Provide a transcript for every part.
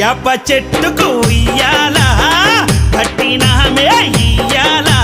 ఎప్ప చెట్టుకు ఇయ్యాలా? పట్టినామే ఇయ్యాలా?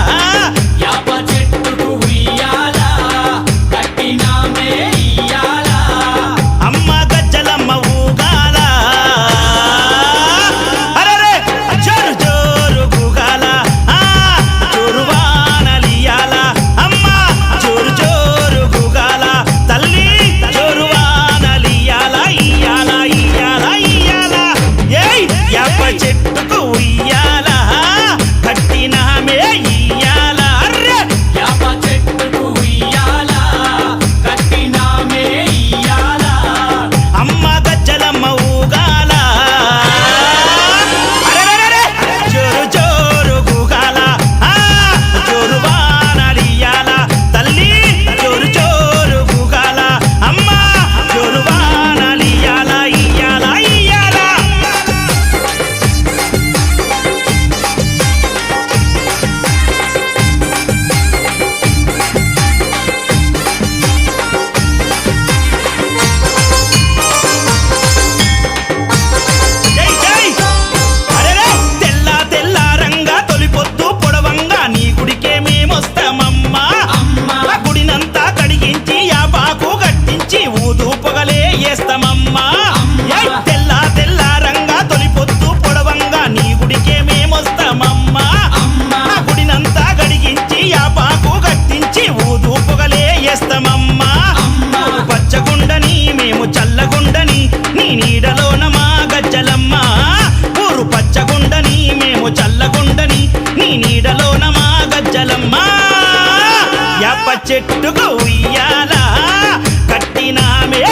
చెట్టుకు ఉయ్యాలా? కట్టినామే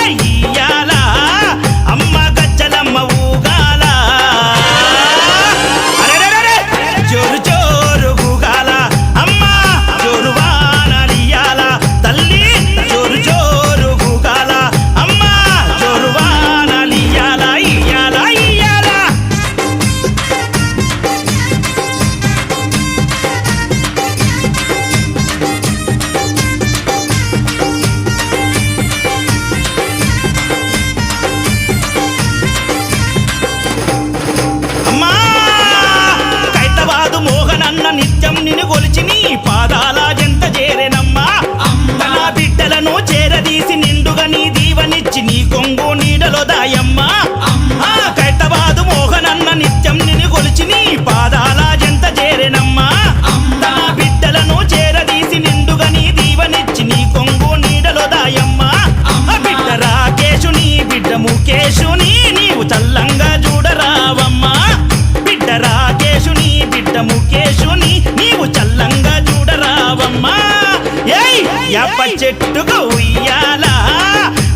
ఏయ్ ఎప్ప చెట్టుకు ఉయ్యాలా?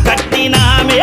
కట్టినామే